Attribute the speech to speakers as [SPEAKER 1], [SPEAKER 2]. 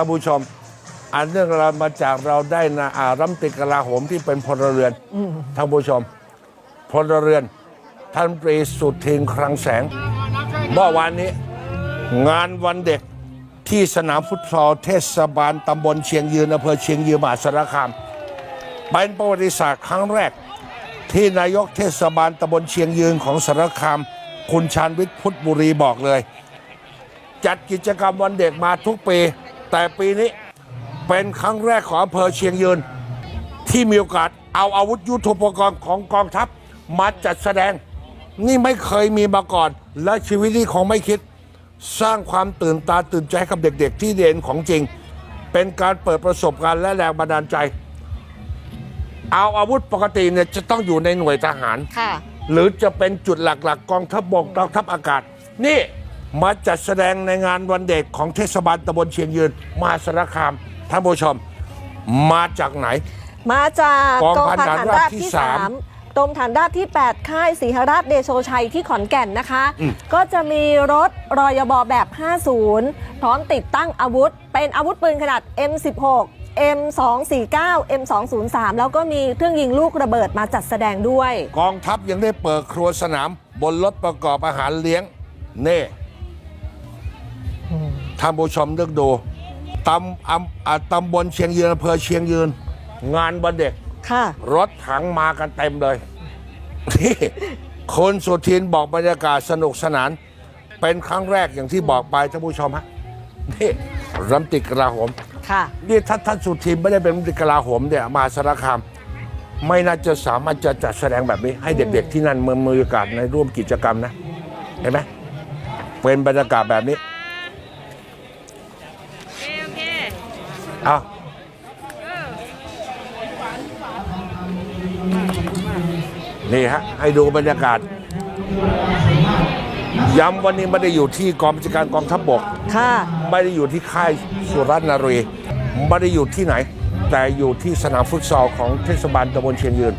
[SPEAKER 1] ท่านผู้ชม อันเนื่องราวมาจากเราได้นะอารัมติกลาโหมที่เป็นพลเรือนท่านผู้ชม พลเรือนท่านปรีสุทินคลังแสงเมื่อวานนี้ งานวันเด็กที่สนามฟุตซอลเทศบาลตำบลเชียงยืนอำเภอเชียงยืนมหาสารคามเป็นประวัติศาสตร์ครั้งแรก ที่นายกเทศบาลตำบลเชียงยืนของสารคาม คุณชาญวิทย์พุทธบุรีบอกเลย จัดกิจกรรมวันเด็กมาทุกปี แต่ปีนี้เป็นครั้งแรกของอำเภอเชียงยืน ที่มีโอกาสเอาอาวุธยุทโธปกรณ์ของกองทัพมาจัดแสดง นี่ไม่เคยมีมาก่อน และชีวิตนี้คงไม่คิด สร้างความตื่นตาตื่นใจให้กับเด็กๆ ที่เรียนของจริง เป็นการเปิดประสบการณ์และแรงบันดาลใจ เอาอาวุธปกติเนี่ยจะต้องอยู่ในหน่วยทหาร
[SPEAKER 2] ค่ะ
[SPEAKER 1] หรือจะเป็นจุดหลักๆกองทัพบกกองทัพอากาศ นี่ มาจัดแสดงในงานวันเด็กของเทศบาลตำบลเชียงยืนมหาสารคามท่านผู้ชม มาจากไหน
[SPEAKER 2] มาจาก
[SPEAKER 1] กอง
[SPEAKER 2] กอง
[SPEAKER 1] พัน
[SPEAKER 2] พัน
[SPEAKER 1] ฐาน
[SPEAKER 2] ฐาน
[SPEAKER 1] ราบ
[SPEAKER 2] ราบ
[SPEAKER 1] ที่
[SPEAKER 2] ที่
[SPEAKER 1] สาม
[SPEAKER 2] สามกรมฐานราบที่ 8 ค่ายศรีหราชเดโชชัยที่ขอนแก่นนะคะ
[SPEAKER 1] อืม
[SPEAKER 2] ก็จะมีรถรอยบแบบ 50 พร้อมติดตั้งอาวุธ เป็นอาวุธปืนขนาด M16 M249 M203 แล้วก็มีเครื่องยิงลูกระเบิดมาจัดแสดงด้วย
[SPEAKER 1] กองทัพยังได้เปิดครัวสนามบนรถประกอบอาหารเลี้ยงเน่ ท่านผู้ชมนึกดูตำอำอ่าตำบลเชียงยืนอำเภอเชียงยืน งานวันเด็ก
[SPEAKER 2] ค่ะ
[SPEAKER 1] รถถังมากันเต็มเลยนี่คนสุทินบอกบรรยากาศสนุกสนาน เป็นครั้งแรกอย่างที่บอกไปท่านผู้ชมฮะนี่รัฐมนตรีกลาโหม
[SPEAKER 2] ค่ะ
[SPEAKER 1] นี่ถ้าท่านสุทินไม่ได้เป็นรัฐมนตรีกลาโหมเนี่ยมาสารคามไม่น่าจะสามารถจะจัดแสดงแบบนี้ ให้เด็กๆที่นั่นมือมืออากาศในร่วมกิจกรรมนะ เห็นไหมเป็นบรรยากาศแบบนี้
[SPEAKER 3] โอเคโอเค
[SPEAKER 1] เอานี่ฮะ ให้ดูบรรยากาศ ย้ำวันนี้ไม่ได้อยู่ที่กองบัญชาการกองทัพบก
[SPEAKER 2] ค่ะ
[SPEAKER 1] ไม่ได้อยู่ที่ค่ายสุรัตน์นารีไม่ได้อยู่ที่ไหน แต่อยู่ที่สนามฟุตซอลของเทศบาลตำบลเชียงยืน